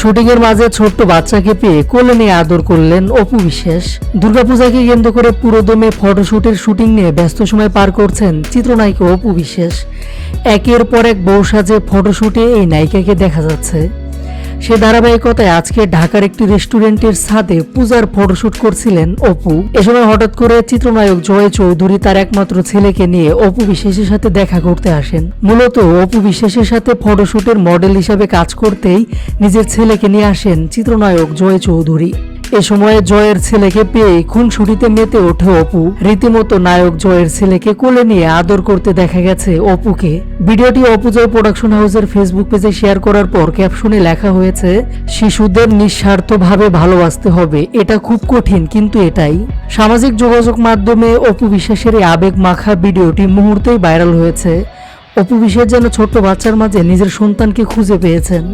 Shooting এর মাঝে ছোট্ট বাচ্চাকে পেয়ে কোলে নিয়ে আদর করলেন অপু বিশ্বাস। দুর্গাপূজাকে কেন্দ্র করে পুরোদমে ফটোশুটের শুটিং নিয়ে ব্যস্ত সময় পার করছেন চিত্রনায়িকা অপু বিশ্বাস। একের পর এক বউ সাজে ফটোশুটে এই নায়িকাকে দেখা যাচ্ছে। সে ধারাবাহিকতায় আজকে ঢাকার একটি রেস্টুরেন্টের সাথে পূজার ফটোশুট করছিলেন অপু। এ সময় হঠাৎ করে চিত্রনায়ক জয় চৌধুরী তার একমাত্র ছেলেকে নিয়ে অপু বিশ্বাসের সাথে দেখা করতে আসেন। মূলত অপু বিশ্বাসের সাথে ফটোশুটের মডেল হিসাবে কাজ করতেই নিজের ছেলেকে নিয়ে আসেন চিত্রনায়ক জয় চৌধুরী। এ সময়ে জয়ের ছেলেকে পেয়ে খুনসুটিতে মেতে ওঠে অপু। রীতিমতো নায়ক জয়ের ছেলেকে কোলে নিয়ে আদর করতে দেখা গেছে অপুকে। ভিডিওটি অপু জয় প্রোডাকশন হাউসের ফেসবুক পেজে শেয়ার করার পর ক্যাপশনে লেখা হয়েছে, শিশুদের নিঃস্বার্থভাবে ভালোবাসতে হবে। এটা খুব কঠিন, কিন্তু এটাই। সামাজিক যোগাযোগ মাধ্যমে অপু বিশ্বাসের এই আবেগ মাখা ভিডিওটি মুহূর্তেই ভাইরাল হয়েছে। অপু বিশ্বাস যেন ছোট্ট বাচ্চার মাঝে নিজের সন্তানকে খুঁজে পেয়েছেন।